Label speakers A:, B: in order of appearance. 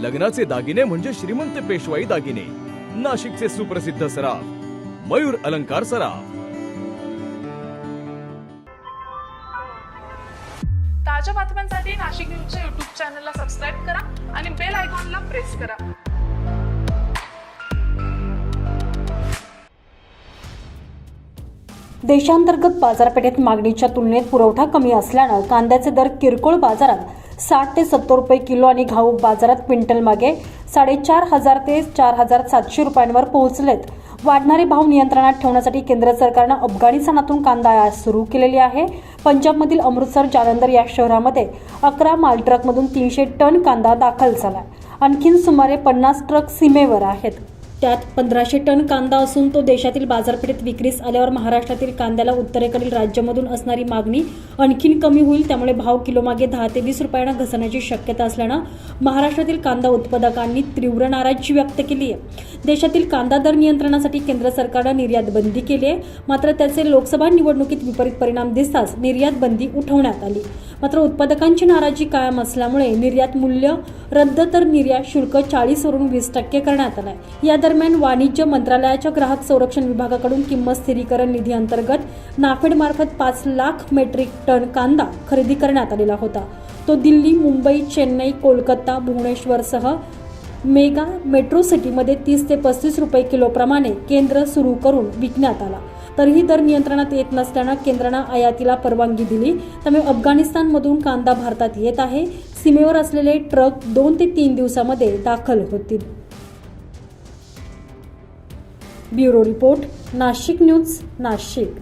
A: लग्नाचे दागिने म्हणजे श्रीमंत पेशवाई दागिने. नाशिकचे सुप्रसिद्ध सराफ मयूर अलंकार सराफ.
B: ताज्या बातम्यांसाठी नाशिक न्यूजच्या युट्यूब चॅनलला सबस्क्राईब करा आणि बेल आयकॉनला प्रेस करा.
C: देशांतर्गत बाजारपेठेत मागणीच्या तुलनेत पुरवठा कमी असल्यानं कांद्याचे दर किरकोळ बाजारात साठ ते सत्तर रुपये किलो आणि घाऊक बाजारात क्विंटल मागे साडेचार हजार ते चार हजार सातशे रुपयांवर पोहोचलेत. वाढणारे भाव नियंत्रणात ठेवण्यासाठी केंद्र सरकारनं अफगाणिस्तानातून कांदा आयात सुरू केलेली आहे. पंजाबमधील अमृतसर जालंधर या शहरामध्ये अकरा माल ट्रकमधून तीनशे टन कांदा दाखल झाला आणखीन सुमारे पन्नास ट्रक सीमेवर आहेत. त्यात पंधराशे टन कांदा असून तो देशातील बाजारपेठेत विक्रीस आल्यावर महाराष्ट्रातील कांद्याला उत्तरेकडील राज्यामधून असणारी मागणी आणखीन कमी होईल त्यामुळे भाव किलोमागे दहा ते वीस रुपयांना घसरण्याची शक्यता असल्यानं महाराष्ट्रातील कांदा उत्पादकांनी तीव्र नाराजी व्यक्त केली आहे. देशातील कांदा दर नियंत्रणासाठी केंद्र सरकारनं निर्यात बंदी केली आहे. मात्र त्याचे लोकसभा निवडणुकीत विपरीत परिणाम दिसताच निर्यात बंदी उठवण्यात आली. मात्र उत्पादकांची नाराजी कायम असल्यामुळे निर्यात मूल्य रद्द तर निर्यात शुल्क चाळीसवरून वीस टक्के करण्यात आलंय. या दरम्यान वाणिज्य मंत्रालयाच्या ग्राहक संरक्षण विभागाकडून किंमत स्थिरीकरण निधी अंतर्गत नाफेडमार्फत पाच लाख मेट्रिक टन कांदा खरेदी करण्यात आलेला होता. तो दिल्ली मुंबई चेन्नई कोलकाता भुवनेश्वरसह मेगा मेट्रो सिटीमध्ये तीस ते पस्तीस रुपये किलोप्रमाणे केंद्र सुरू करून विकण्यात आला. तरीही दर नियंत्रणात येत नसल्यानं केंद्रानं आयातीला परवानगी दिली. त्यामुळे अफगाणिस्तानमधून कांदा भारतात येत आहे. सीमेवर असलेले ट्रक दोन ते तीन दिवसामध्ये दाखल होतील. Bureau report Nashik news Nashik.